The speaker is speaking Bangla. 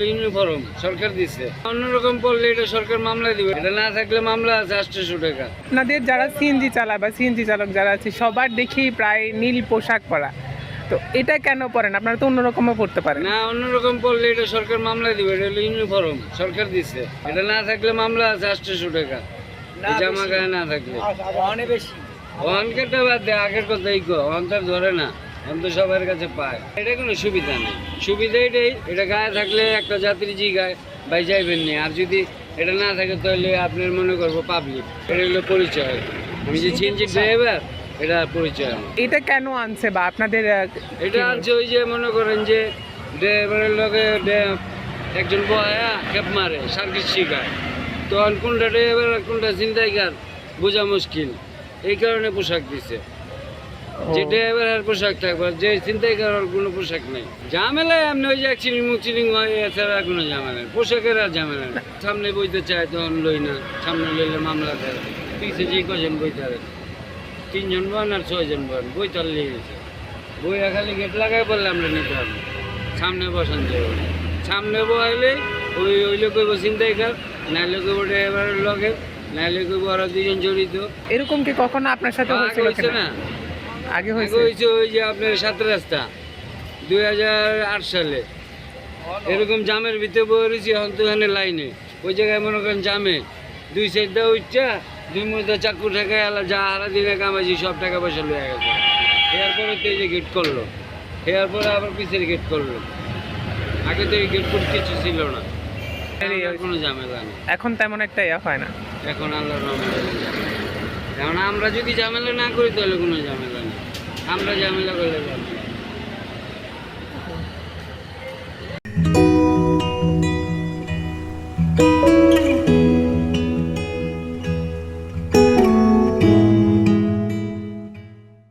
হলো ইউনিফর্ম সরকার দিচ্ছে অন্যরকম পড়লে এটা সরকার মামলা দিবে। এটা না থাকলে মামলা আছে আটশোশো টাকা। আপনাদের যারা সিএনজি চালায় বা সিএনজি চালক যারা আছে সবার দেখি প্রায় নীল পোশাক পরা। তো এটা কেন পরেন? আপনারা তো অন্যরকমও পড়তে পারেন। না অন্যরকম পড়লে এটা সরকার মামলা দিবে। এটা হলো ইউনিফর্ম সরকার দিচ্ছে এটা না থাকলে মামলা আছে আটশোশো টাকা। এই জামা গায়ে না থাকলে। অনকেটা বাদ দে আগের কথাই কো অন্তর ধরে না। অন্তর সবার কাছে পায় এটা কোনো সুবিধা নেই। সুবিধা এটাই এটা গায়ে থাকলে একটা যাত্রী জি গায়ে ভাই যাইবেন নি। আর যদি এটা না থাকে তাহলে আপনার মনে করব পাবলিক এটা হলো পরিচয়। আমি যে চিনছি ড্রাইভার এটা পরিচয়। এটা কেন আনছে বা আপনাদের এটা আছে ওই যে মনে করেন যে ড্রাইভারের ডে- একজন বয়া খেপ মারে সার্কিট শিখায়। তখন কোনটা ড্রাইভার আর কোনটা চিন্তাইকার বোঝা মুশকিল। এই কারণে পোশাক দিছে। ও, যে ড্রাইভার আর পোশাক থাকবে যে চিন্তাই করার কোনো পোশাক নেই। ঝামেলায় আপনি ওই যে অ্যাক্সিডেন্ট মুক্সিডিং হয় এছাড়া কোনো ঝামেলা নেই। পোশাকের আর ঝামেলা নেই। সামনে বইতে চায় তখন লই না সামনে লইলে মামলা দেয় পিছিয়ে যে কজন তিনজন বন আর ছয়জন বন বই চালিয়ে গেছে। বই খালি গেট লাগাই বললে আমরা নিতে পারব সামনে বসান যাবে সামনে বসাইলে ওই ওই লোক চিন্তাই কর নাইলে কইব ড্রাইভারের লগে নাইলে কইব ওরা দুজন জড়িত। এরকম কি কখনো আপনার সাথে হয়েছে না। আগে হয়েছে? হয়েছে ওই যে আপনার সাত রাস্তা দুই হাজার আট সালে। এরকম জামের ভিতরে বয়ে রয়েছি এখন তো এখানে লাইনে। ওই জায়গায় মনে করেন জামে। দুই সাইডটা উঠছা দুই মধ্যে চাকু ঠেকা এলা যা হারা দিনে কামাইছি সব টাকা পয়সা লয়ে গেছে। এরপরে তো এই যে গেট করল। এরপরে আবার পিছের গেট করল। আগে তো এই গেট ফুট কিছু ছিল না। কোনো ঝামেলা নেই। এখন তেমন একটা ইয়া হয় না। এখন আল্লাহর রহমতে। কারণ আমরা যদি ঝামেলা না করি তাহলে কোনো ঝামেলা নেই। আমরা ঝামেলা করলে